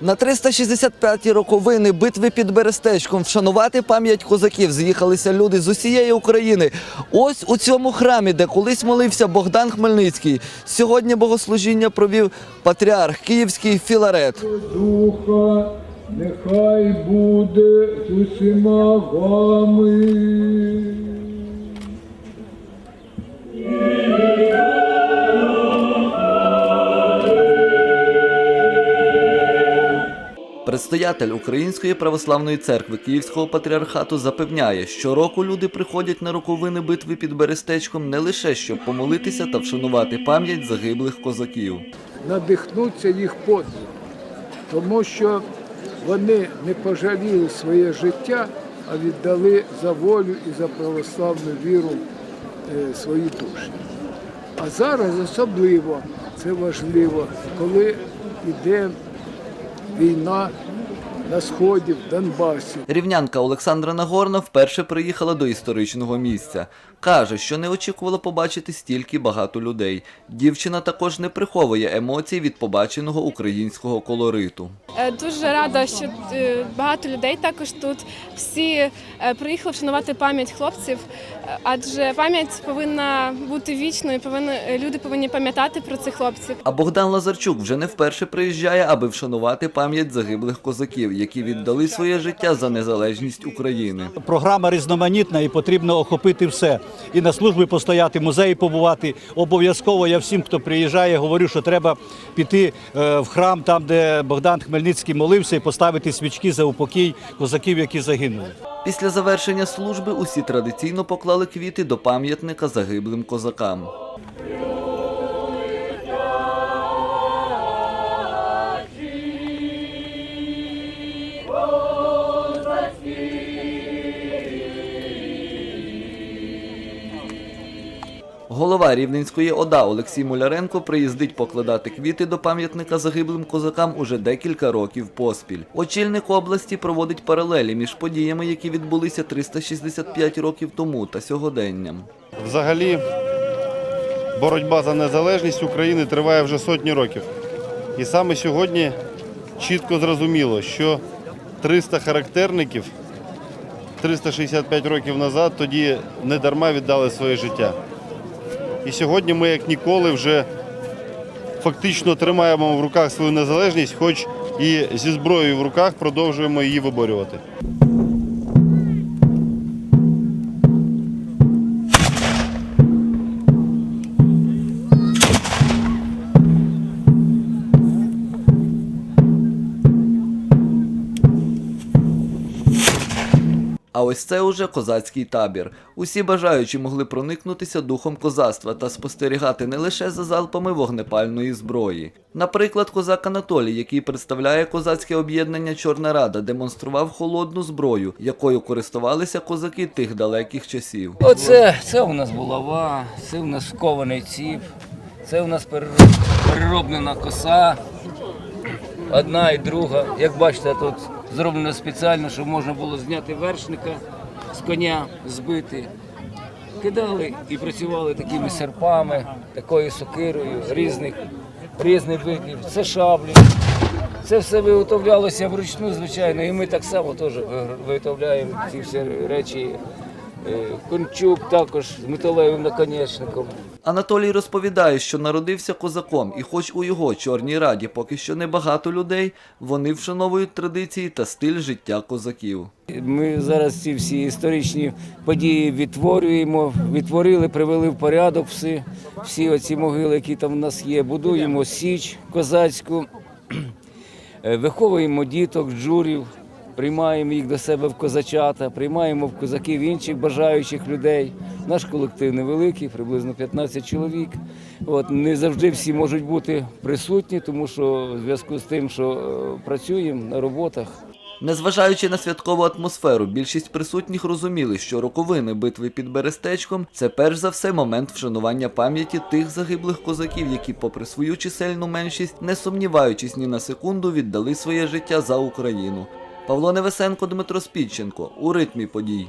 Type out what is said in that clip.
На 365-ті роковини битви під Берестечком вшанувати пам'ять козаків з'їхалися люди з усієї України. Ось у цьому храмі, де колись молився Богдан Хмельницький. Сьогодні богослужіння провів патріарх Київський Філарет. Духа, нехай буде з усіма вами. Предстоятель Української православної церкви Київського патріархату запевняє, що року люди приходять на роковини битви під Берестечком не лише щоб помолитися та вшанувати пам'ять загиблих козаків. Надихнуться їх подвиг, тому що вони не пожаліли своє життя, а віддали за волю і за православну віру е, свої душі. А зараз особливо це важливо, коли йде війна на сході, в Донбасі. Рівнянка Олександра Нагорна вперше приїхала до історичного місця. Каже, що не очікувала побачити стільки багато людей. Дівчина також не приховує емоцій від побаченого українського колориту. Е, Дуже рада, що е, багато людей також тут. Всі е, приїхали вшанувати пам'ять хлопців, адже пам'ять повинна бути вічною. Повинні, е, люди повинні пам'ятати про цих хлопців. А Богдан Лазарчук вже не вперше приїжджає, аби вшанувати пам'ять загиблих козаків, які віддали своє життя за незалежність України. Програма різноманітна і потрібно охопити все. І на службі постояти, музеї побувати. Обов'язково я всім, хто приїжджає, говорю, що треба піти е, в храм, там, де Богдан Хмельницький молився, і поставити свічки за упокій козаків, які загинули. Після завершення служби усі традиційно поклали квіти до пам'ятника загиблим козакам. Голова Рівненської ОДА Олексій Муляренко приїздить покладати квіти до пам'ятника загиблим козакам уже декілька років поспіль. Очільник області проводить паралелі між подіями, які відбулися 365 років тому та сьогоденням. Взагалі, боротьба за незалежність України триває вже сотні років. І саме сьогодні чітко зрозуміло, що 300 характерників 365 років назад тоді не дарма віддали своє життя. І сьогодні ми, як ніколи, вже фактично тримаємо в руках свою незалежність, хоч і зі зброєю в руках продовжуємо її виборювати. А ось це уже козацький табір. Усі бажаючі могли проникнутися духом козацтва та спостерігати не лише за залпами вогнепальної зброї. Наприклад, козак Анатолій, який представляє козацьке об'єднання Чорна Рада, демонстрував холодну зброю, якою користувалися козаки тих далеких часів. Оце це у нас булава, це у нас кований ціп, це у нас перероблена коса. Одна і друга. Як бачите, тут зроблено спеціально, щоб можна було зняти вершника з коня, збити. Кидали і працювали такими серпами, такою сокирою, різних, різних видів. Це шаблі. Це все виготовлялося вручну, звичайно, і ми так само теж виготовляємо ці всі речі. Е, Кончук також з металевим наконечником. Анатолій розповідає, що народився козаком, і хоч у його чорній раді поки що небагато людей, вони вшановують традиції та стиль життя козаків. Ми зараз ці всі історичні події відтворюємо, відтворили, привели в порядок всі, всі оці могили, які там в нас є. Будуємо січ козацьку, е, виховуємо діток, джурів, приймаємо їх до себе в козачата, приймаємо в козаків інших бажаючих людей. Наш колектив невеликий, приблизно 15 чоловік. От, не завжди всі можуть бути присутні, тому що в зв'язку з тим, що е, працюємо на роботах. Незважаючи на святкову атмосферу, більшість присутніх розуміли, що роковини битви під Берестечком це перш за все момент вшанування пам'яті тих загиблих козаків, які, попри свою чисельну меншість, не сумніваючись ні на секунду, віддали своє життя за Україну. Павло Невесенко, Дмитро Спідченко у ритмі подій.